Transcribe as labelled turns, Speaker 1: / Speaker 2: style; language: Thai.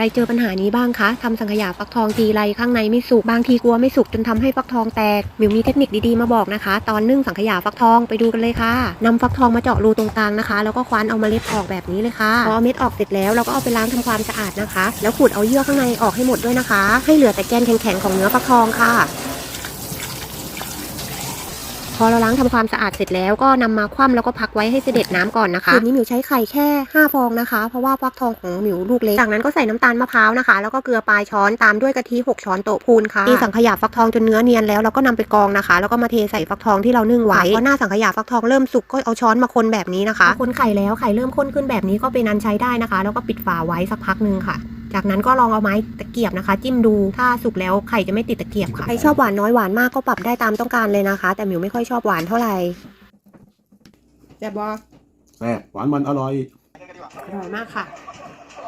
Speaker 1: รเจอปัญหานี้บ้างคะทำสังขยาฟักทองทีไรข้างในไม่สุกบางทีกลัวไม่สุกจนทำให้ฟักทองแตกมิวมีเทคนิคดีๆมาบอกนะคะ ตอนนึ่งสังขยาฟักทองไปดูกันเลยค่ะนำฟักทองมาเจาะรูตรงกลางนะคะ แล้วก็คว้านเอาเมล็ดออกแบบนี้เลยค่ะพอเอาเม็ดออกเสร็จแล้วเราก็เอาไปล้างทำความสะอาดนะคะ แล้วขูดเอาเยื่อข้างในออกให้หมดด้วยนะคะ ให้เหลือแต่แกนแข็งๆของเนื้อฟักทองค่ะ พอเราล้างทำความสะอาดเสร็จแล้วก็นำมาคว่ำแล้วก็พักไว้ให้เสด็จน้ำก่อนนะคะสูตรนี้หมิวใช้ไข่แค่ 5 ฟองนะคะ เพราะว่าฟักทองของหมิวลูกเล็ก จากนั้นก็ใส่น้ำตาลมะพร้าวนะคะ แล้วก็เกลือปลายช้อนตามด้วยกะทิ6ช้อนโต๊ะพูนค่ะตีสังขยาฟักทองจนเนื้อเนียนแล้วเราก็นำไปกรองนะคะ แล้วก็มาเทใส่ฟักทองที่เรานึ่งไว้พอหน้าสังขยาฟักทองเริ่มสุกก็เอาช้อนมาคนแบบนี้นะคะคนไข่แล้วไข่เริ่มข้นขึ้นแบบนี้ก็เป็นอันใช้ได้นะคะ แล้วก็ปิดฝาไว้สักพักหนึงค่ะ จากนั้นก็ลองเอาไม้ตะเกียบนะคะ จิ้มดูถ้าสุกแล้วไข่จะไม่ติดตะเกียบค่ะใครชอบหวานน้อยหวานมากก็ปรับได้ตามต้องการเลยนะคะ แต่หมิวไม่ค่อยชอบหวานเท่าไหร่
Speaker 2: แซ่บบ่
Speaker 3: แซ่บหวานมันอร่อย
Speaker 1: อร่อยมากค่ะ
Speaker 2: อ